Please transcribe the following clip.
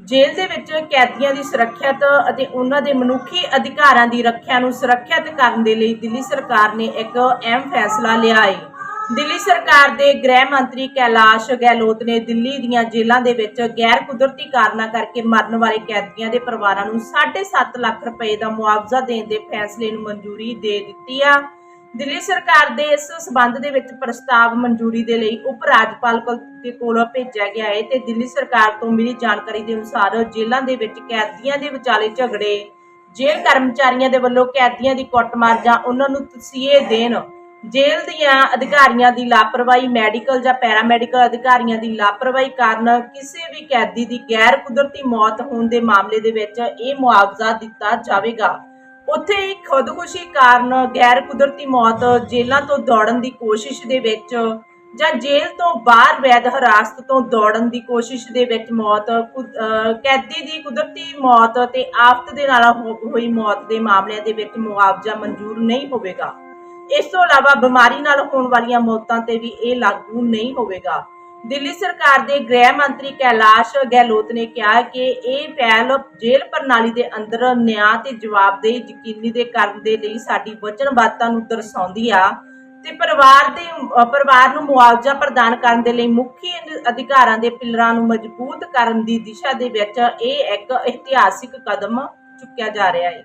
ਜੇਲ੍ਹ ਦੇ ਵਿੱਚ ਕੈਦੀਆਂ ਦੀ ਸੁਰੱਖਿਅਤ ਅਤੇ ਉਹਨਾਂ ਦੇ ਮਨੁੱਖੀ ਅਧਿਕਾਰਾਂ ਦੀ ਰੱਖਿਆ ਨੂੰ ਸੁਰੱਖਿਅਤ ਕਰਨ ਦੇ ਲਈ ਦਿੱਲੀ ਸਰਕਾਰ ਨੇ ਇੱਕ ਅਹਿਮ ਫੈਸਲਾ ਲਿਆ ਹੈ ਦਿੱਲੀ ਸਰਕਾਰ ਦੇ ਗ੍ਰਹਿ ਮੰਤਰੀ ਕੈਲਾਸ਼ ਗਹਿਲੋਤ ਨੇ ਦਿੱਲੀ ਦੀਆਂ ਜੇਲ੍ਹਾਂ ਦੇ ਵਿੱਚ ਗੈਰ ਕੁਦਰਤੀ ਕਾਰਨਾਂ ਕਰਕੇ ਮਰਨ ਵਾਲੇ ਕੈਦੀਆਂ ਦੇ ਪਰਿਵਾਰਾਂ ਨੂੰ 7.5 ਲੱਖ ਰੁਪਏ ਦਾ ਮੁਆਵਜ਼ਾ ਦੇਣ ਦੇ ਫੈਸਲੇ ਨੂੰ ਮਨਜ਼ੂਰੀ ਦੇ ਦਿੱਤੀ ਆ। ਦਿੱਲੀ ਸਰਕਾਰ ਦੇ ਇਸ ਸਬੰਧ ਦੇ ਵਿੱਚ ਪ੍ਰਸਤਾਵ ਮਨਜ਼ੂਰੀ ਦੇ ਲਈ ਉਪ ਰਾਜਪਾਲ ਦੇ ਕੋਲ ਭੇਜਿਆ ਗਿਆ ਹੈ ਤੇ ਦਿੱਲੀ ਸਰਕਾਰ ਤੋਂ ਮਿਲੀ ਜਾਣਕਾਰੀ ਦੇ ਅਨੁਸਾਰ ਜੇਲ੍ਹਾਂ ਦੇ ਵਿੱਚ ਕੈਦੀਆਂ ਦੇ ਵਿਚਾਲੇ ਝਗੜੇ, ਜੇਲ੍ਹ ਕਰਮਚਾਰੀਆਂ ਦੇ ਵੱਲੋਂ ਕੈਦੀਆਂ ਦੀ ਕੁੱਟਮਾਰ ਜਾਂ ਉਹਨਾਂ ਨੂੰ ਤਸੀਹੇ ਦੇਣ, ਜੇਲ੍ਹ ਦੀਆਂ ਅਧਿਕਾਰੀਆਂ ਦੀ ਲਾਪਰਵਾਹੀ, ਮੈਡੀਕਲ ਜਾਂ ਪੈਰਾਮੈਡੀਕਲ ਅਧਿਕਾਰੀਆਂ ਦੀ ਲਾਪਰਵਾਹੀ ਕਾਰਨ ਕਿਸੇ ਵੀ ਕੈਦੀ ਦੀ ਗੈਰ ਕੁਦਰਤੀ ਮੌਤ ਹੋਣ ਦੇ ਮਾਮਲੇ ਦੇ ਵਿੱਚ ਇਹ ਮੁਆਵਜ਼ਾ ਦਿੱਤਾ ਜਾਵੇਗਾ। ਉੱਥੇ ਹੀ ਖੁਦਕੁਸ਼ੀ ਕਾਰਨ ਗੈਰ ਕੁਦਰਤੀ ਮੌਤ ਜੇਲ੍ਹਾਂ ਤੋਂ ਦੌੜਨ ਦੀ ਕੋਸ਼ਿਸ਼ ਦੇ ਵਿੱਚ ਜਾਂ ਜੇਲ੍ਹ ਤੋਂ ਬਾਹਰ ਵੈਦ ਹਿਰਾਸਤ ਤੋਂ ਦੌੜਨ ਦੀ ਕੋਸ਼ਿਸ਼ ਦੇ ਵਿੱਚ ਮੌਤ ਕੁ- ਕੈਦੀ ਦੀ ਕੁਦਰਤੀ ਮੌਤ ਤੇ ਆਫਤ ਦੇ ਨਾਲ ਹੋਈ ਮੌਤ ਦੇ ਮਾਮਲਿਆਂ ਦੇ ਵਿੱਚ ਮੁਆਵਜ਼ਾ ਮਨਜ਼ੂਰ ਨਹੀਂ ਹੋਵੇਗਾ। ਇਸ ਤੋਂ ਇਲਾਵਾ ਬਿਮਾਰੀ ਨਾਲ ਹੋਣ ਵਾਲੀਆਂ ਮੌਤਾਂ ਤੇ ਵੀ ਇਹ ਲਾਗੂ ਨਹੀਂ ਹੋਵੇਗਾ। ਦਿੱਲੀ ਸਰਕਾਰ ਦੇ ਗ੍ਰਹਿ ਮੰਤਰੀ ਕੈਲਾਸ਼ ਗਹਿਲੋਤ ਨੇ ਕਿਹਾ ਕਿ ਇਹ ਪਹਿਲ ਜੇਲ੍ਹ ਪ੍ਰਣਾਲੀ ਦੇ ਅੰਦਰ ਨਿਆਂ ਤੇ ਜਵਾਬਦੇਹੀ ਯਕੀਨੀ ਦੇ ਕਰਨ ਦੇ ਲਈ ਸਾਡੀ ਵਚਨਬੱਧਤਾ ਨੂੰ ਦਰਸਾਉਂਦੀ ਆ ਤੇ ਪਰਿਵਾਰ ਦੇ, ਪਰਿਵਾਰ ਨੂੰ ਮੁਆਵਜ਼ਾ ਪ੍ਰਦਾਨ ਕਰਨ ਦੇ ਲਈ ਮੁੱਖੀ ਅਧਿਕਾਰਾਂ ਦੇ ਪਿਲਰਾਂ ਨੂੰ ਮਜ਼ਬੂਤ ਕਰਨ ਦੀ ਦਿਸ਼ਾ ਦੇ ਵਿੱਚ ਇਹ ਇੱਕ ਇਤਿਹਾਸਿਕ ਕਦਮ ਚੁੱਕਿਆ ਜਾ ਰਿਹਾ ਹੈ।